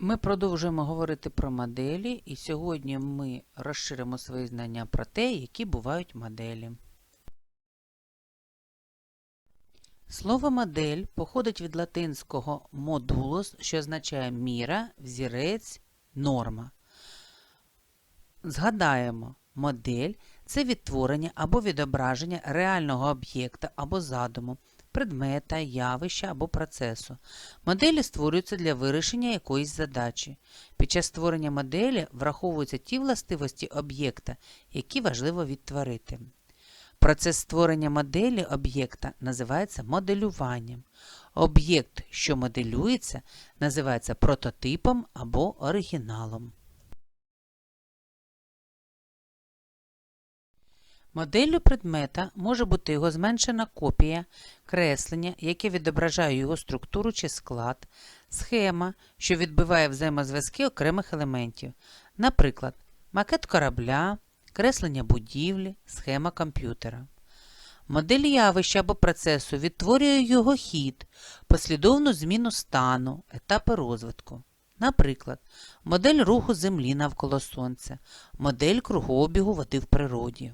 Ми продовжуємо говорити про моделі, і сьогодні ми розширимо свої знання про те, які бувають моделі. Слово модель походить від латинського modulus, що означає міра, взірець, норма. Згадаємо, модель це відтворення або відображення реального об'єкта або задуму, предмета, явища або процесу. Моделі створюються для вирішення якоїсь задачі. Під час створення моделі враховуються ті властивості об'єкта, які важливо відтворити. Процес створення моделі об'єкта називається моделюванням. Об'єкт, що моделюється, називається прототипом або оригіналом. Моделлю предмета може бути його зменшена копія, креслення, яке відображає його структуру чи склад, схема, що відбиває взаємозв'язки окремих елементів, наприклад, макет корабля, креслення будівлі, схема комп'ютера. Модель явища або процесу відтворює його хід, послідовну зміну стану, етапи розвитку. Наприклад, модель руху Землі навколо Сонця, модель кругообігу води в природі.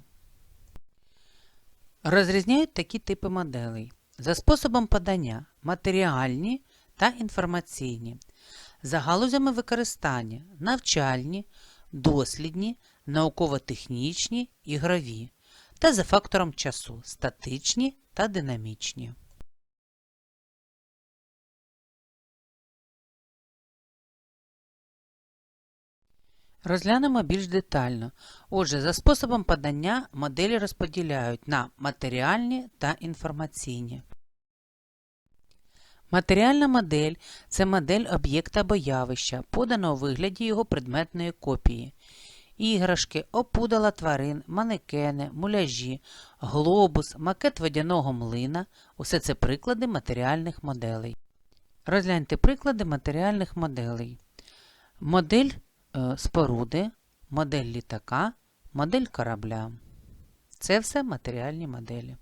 Розрізняють такі типи моделей за способом подання матеріальні та інформаційні, за галузями використання навчальні, дослідні, науково-технічні, ігрові та за фактором часу статичні та динамічні. Розглянемо більш детально. Отже, за способом подання моделі розподіляють на матеріальні та інформаційні. Матеріальна модель це модель об'єкта або явища, подана у вигляді його предметної копії. Іграшки, опудала тварин, манекени, муляжі, глобус, макет водяного млина – усе це приклади матеріальних моделей. Розгляньте приклади матеріальних моделей. Модель споруди, модель літака, модель корабля. Це все матеріальні моделі.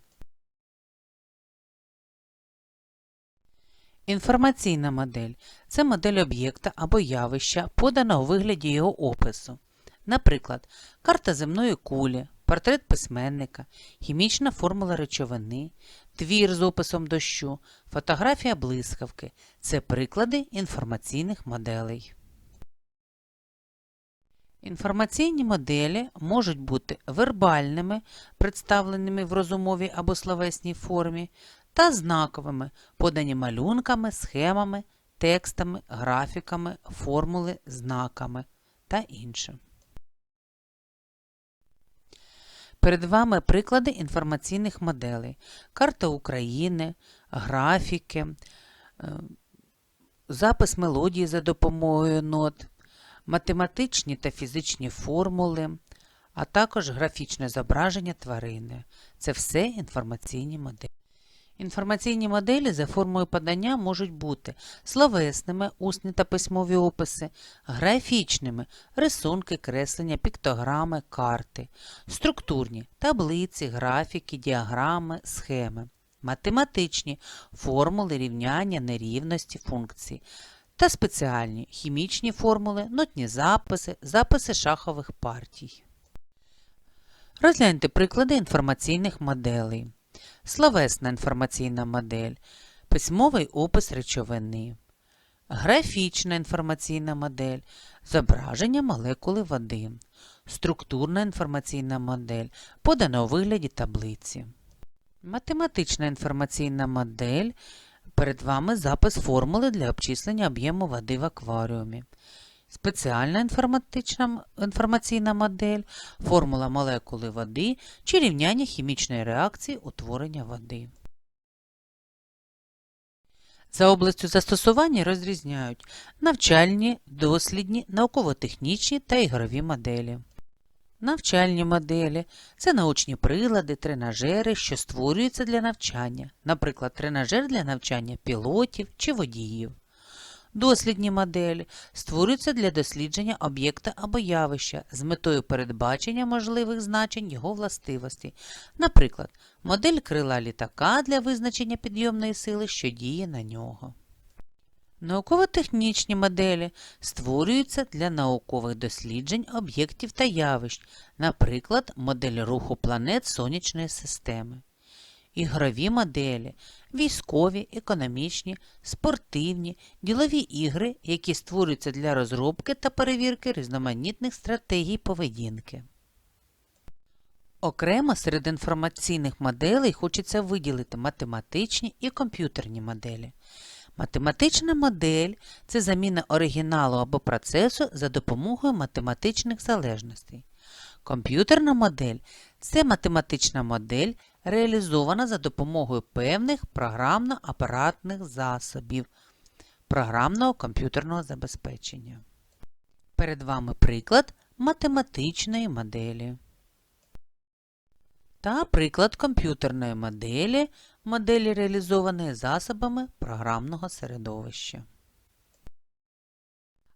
Інформаційна модель це модель об'єкта або явища, подана у вигляді його опису. Наприклад, карта земної кулі, портрет письменника, хімічна формула речовини, твір з описом дощу, фотографія блискавки це приклади інформаційних моделей. Інформаційні моделі можуть бути вербальними, представленими в розумовій або словесній формі, та знаковими, подані малюнками, схемами, текстами, графіками, формули, знаками та інше. Перед вами приклади інформаційних моделей. Карта України, графіки, е, запис мелодії за допомогою нот, математичні та фізичні формули, а також графічне зображення тварини. Це все інформаційні моделі. Інформаційні моделі за формою подання можуть бути словесними, усні та письмові описи, графічними рисунки, креслення, піктограми, карти, структурні таблиці, графіки, діаграми, схеми, математичні формули рівняння, нерівності, функції та спеціальні хімічні формули, нотні записи, записи шахових партій. Розгляньте приклади інформаційних моделей. Словесна інформаційна модель, письмовий опис речовини, графічна інформаційна модель, зображення молекули води, структурна інформаційна модель, подана у вигляді таблиці. Математична інформаційна модель. Перед вами запис формули для обчислення об'єму води в акваріумі. Спеціальна інформаційна модель, формула молекули води чи рівняння хімічної реакції утворення води. За областю застосування розрізняють навчальні, дослідні, науково-технічні та ігрові моделі. Навчальні моделі це научні прилади, тренажери, що створюються для навчання, наприклад, тренажер для навчання пілотів чи водіїв. Дослідні моделі створюються для дослідження об'єкта або явища з метою передбачення можливих значень його властивостей. Наприклад, модель крила літака для визначення підйомної сили, що діє на нього. Науково-технічні моделі створюються для наукових досліджень об'єктів та явищ, наприклад, модель руху планет Сонячної системи. Ігрові моделі військові, економічні, спортивні, ділові ігри, які створюються для розробки та перевірки різноманітних стратегій поведінки. Окремо серед інформаційних моделей хочеться виділити математичні і комп'ютерні моделі. Математична модель це заміна оригіналу або процесу за допомогою математичних залежностей. Комп'ютерна модель це математична модель, реалізована за допомогою певних програмно-апаратних засобів програмного комп'ютерного забезпечення. Перед вами приклад математичної моделі. Та приклад комп'ютерної моделі, моделі реалізованої засобами програмного середовища.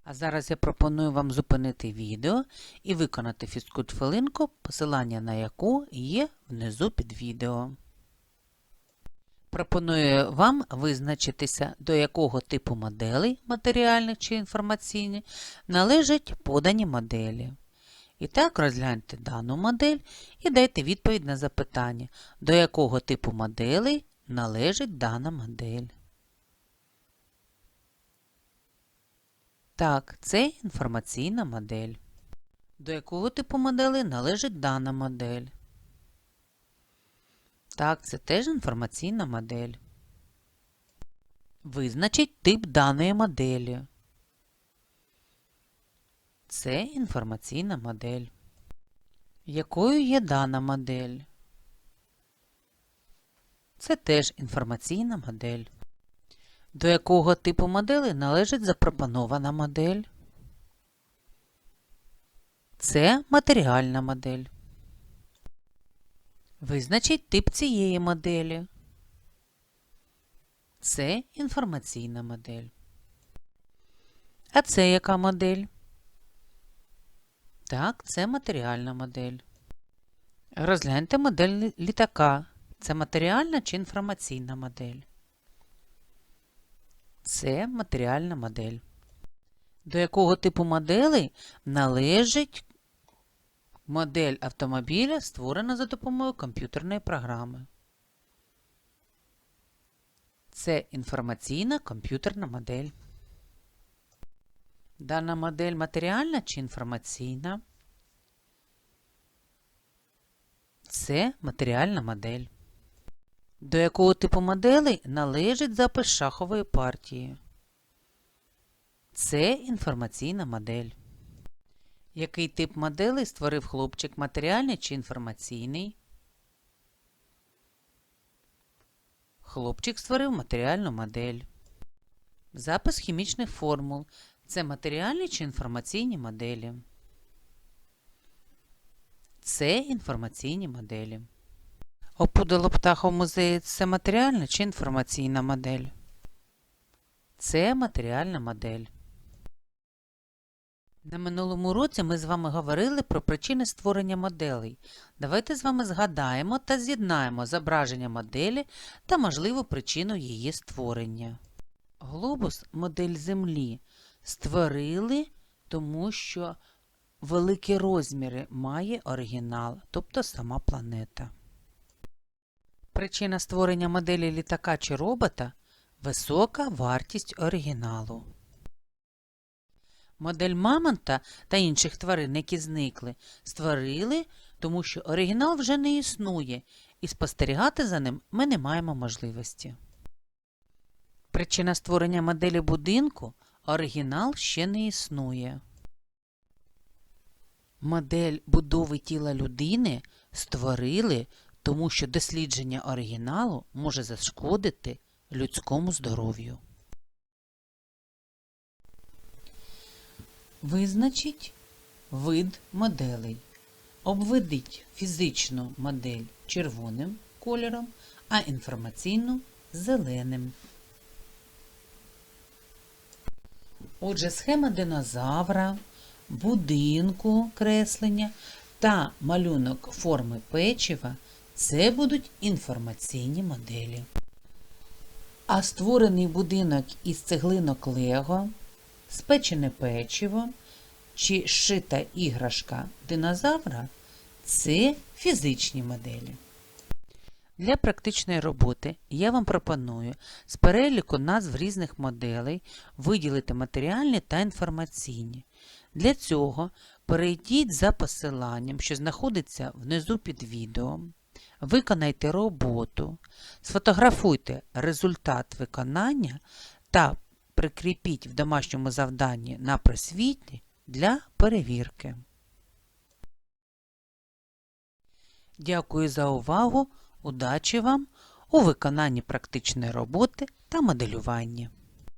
А зараз я пропоную вам зупинити відео і виконати фізкульт-хвилинку, посилання на яку є внизу під відео. Пропоную вам визначитися, до якого типу моделей, матеріальних чи інформаційних, належать подані моделі. І так розгляньте дану модель і дайте відповідь на запитання, до якого типу моделей належить дана модель. Так, це інформаційна модель. До якого типу моделей належить дана модель? Так, це теж інформаційна модель. Визначить тип даної моделі. Це інформаційна модель. Якою є дана модель? Це теж інформаційна модель. До якого типу моделі належить запропонована модель? Це матеріальна модель. Визначить тип цієї моделі. Це інформаційна модель. А це яка модель? Так, це матеріальна модель. Розгляньте модель літака. Це матеріальна чи інформаційна модель? Це матеріальна модель. До якого типу моделей належить модель автомобіля, створена за допомогою комп'ютерної програми? Це інформаційна комп'ютерна модель. Дана модель матеріальна чи інформаційна? Це матеріальна модель. До якого типу моделей належить запис шахової партії? Це інформаційна модель. Який тип моделей створив хлопчик матеріальний чи інформаційний? Хлопчик створив матеріальну модель. Запис хімічних формул. Це матеріальні чи інформаційні моделі? Це інформаційні моделі. Опудало птаха в музеї це матеріальна чи інформаційна модель? Це матеріальна модель. На минулому уроці ми з вами говорили про причини створення моделей. Давайте з вами згадаємо та з'єднаємо зображення моделі та можливу причину її створення. Глобус модель Землі створили, тому що великі розміри має оригінал, тобто сама планета. Причина створення моделі літака чи робота висока вартість оригіналу. Модель мамонта та інших тварин, які зникли, створили, тому що оригінал вже не існує, і спостерігати за ним ми не маємо можливості. Причина створення моделі будинку оригінал ще не існує. Модель будови тіла людини створили, тому що дослідження оригіналу може зашкодити людському здоров'ю. Визначіть вид моделей. Обведіть фізичну модель червоним кольором, а інформаційну зеленим. Отже, схема динозавра, будинку креслення та малюнок форми печива це будуть інформаційні моделі. А створений будинок із цеглинок Лего, спечене печиво чи шита іграшка динозавра це фізичні моделі. Для практичної роботи я вам пропоную з переліку назв різних моделей виділити матеріальні та інформаційні. Для цього перейдіть за посиланням, що знаходиться внизу під відео, виконайте роботу, сфотографуйте результат виконання та прикріпіть в домашньому завданні на просвіті для перевірки. Дякую за увагу! Удачі вам у виконанні практичної роботи та моделюванні!